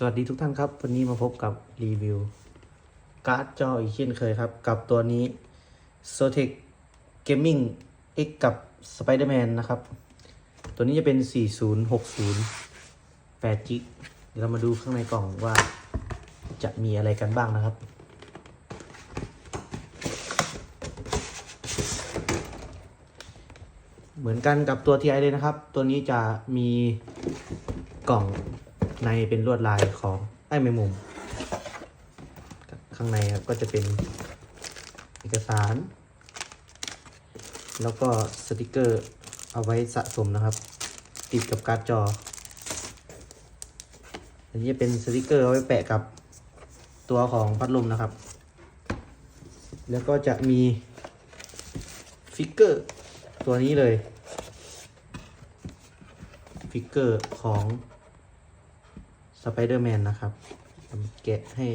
สวัสดีทุกท่านครับ วันนี้มาพบกับรีวิว การ์ดจออีกเช่นเคยครับ กับตัวนี้ s o t e c Gaming X กับ Spider-Man นะครับ ตัวนี้จะเป็น 4060 8 g เดี๋ยวเรามาดูข้างในกล่องว่าจะมีอะไรกันบ้างนะครับ เหมือนกันกับตัว TI เลยนะครับ ตัวนี้จะมีกล่อง ในเป็นลวดลายของไอ้แมงมุม ข้างในครับก็จะเป็นเอกสาร แล้วก็สติกเกอร์เอาไว้สะสมนะครับ ติดกับการ์ดจอ อันนี้เป็นสติกเกอร์เอาไว้แปะกับตัวของพัดลมนะครับ แล้วก็จะมีฟิกเกอร์ตัวนี้เลย ฟิกเกอร์ของ ไปเดอร์แมนนะครับแกะให้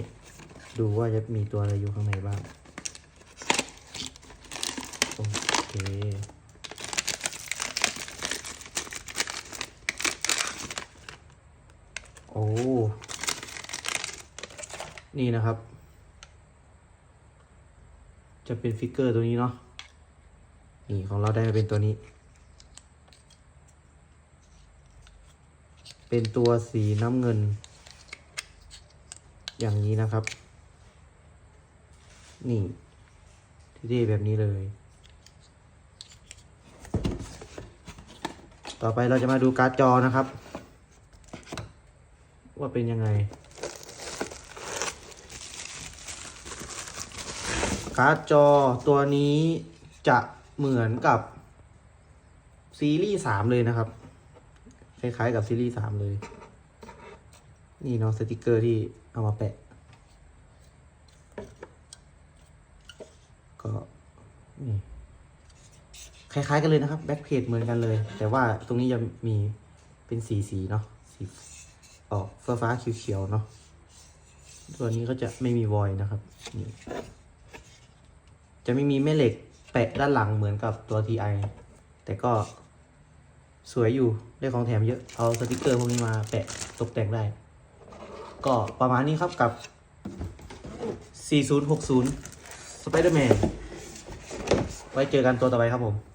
ดูว่าจะมีตัวอะไรอยู่ข้างในบ้าง โอเคโอ้ นี่นะครับ จะเป็นฟิกเกอร์ตัวนี้เนาะ นี่ของเราได้มาเป็นตัวนี้ เป็นตัวสีน้ำเงิน อย่างนี้นะครับ นี่ที่ๆแบบนี้เลย ต่อไปเราจะมาดูการ์ดจอนะครับ ว่าเป็นยังไง การ์ดจอตัวนี้จะเหมือนกับซีรีส์สามเลยนะครับ คล้ายๆกับซีรีส์สามเลย นี่เนาะสติกเกอร์ที่เอามาแปะ ก็นี่คล้าย ๆ กันเลยนะครับแบ็คเพจเหมือนกันเลย แต่ว่าตรงนี้จะมีเป็นสีสีเนาะสีออกฟ้าฟ้าเขียวๆเนาะตัวนี้ก็จะไม่มีวอยนะครับนี่จะไม่มีแม่เหล็กแปะด้านหลังเหมือนกับตัว TI แต่ก็สวยอยู่ได้ของแถมเยอะ เอาสติกเกอร์พวกนี้มาแปะตกแต่งได้ ก็ประมาณนี้ครับกับ 4060 Spider-Man ไว้เจอกันตัวต่อไปครับผม